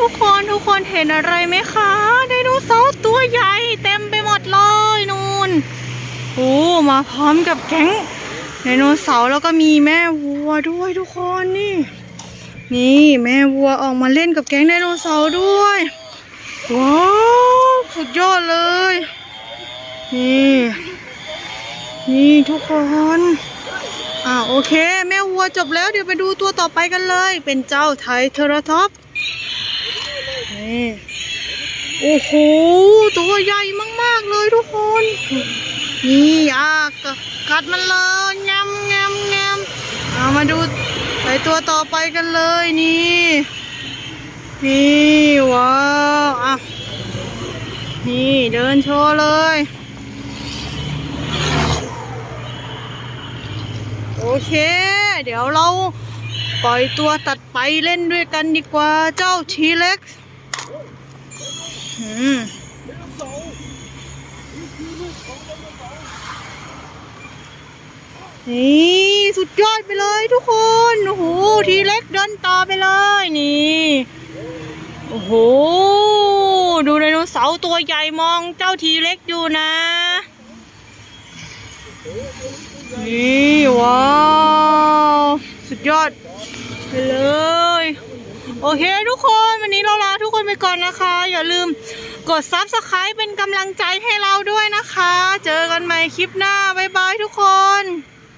ทุกคนทุกคนเห็นอะไรไหมคะไดโนเสาร์ตัวใหญ่ เต็มไปหมดเลยนู่นโอ้มาพร้อมกับแก๊งไดโนเสาร์แล้วก็มีแม่วัวด้วยทุกคนนี่ นี่แม่วัวออกมาเล่นกับแก๊งไดโนเสาร์ด้วยว้าวสุดยอดเลย นี่ นี่ทุกคนอ่าโอเค แม่วัวจบแล้วเดี๋ยวไปดูตัวต่อไปกันเลย เป็นเจ้าไทเทอราท็อป นี่โอ้โหตัวใหญ่มาก ๆ เลยทุกคน นี่อะกกัดมันเลยงำงำงำเอามาดูไปตัวต่อไปกันเลยนี่นี่ว้าวอะนี่เดินโชว์เลยโอเค เดี๋ยวเราปล่อยตัวตัดไปเล่นด้วยกันดีกว่าเจ้าชีเล็ก นี่สุดยอดไปเลยทุกคนโอ้โหทีเล็กเดินต่อไปเลยนี่โอ้โหดูไดโนเสาร์ตัวใหญ่มองเจ้าทีเล็กอยู่นะ นี่ว้าว สุดยอดไปเลย โอเคทุกคนวันนี้เราลาทุกคนไปก่อนนะคะ อย่าลืมกดซับสไคร b e เป็นกำลังใจให้เราด้วยนะคะ เจอกันใหม่คลิปหน้า บ๊ายบายทุกคน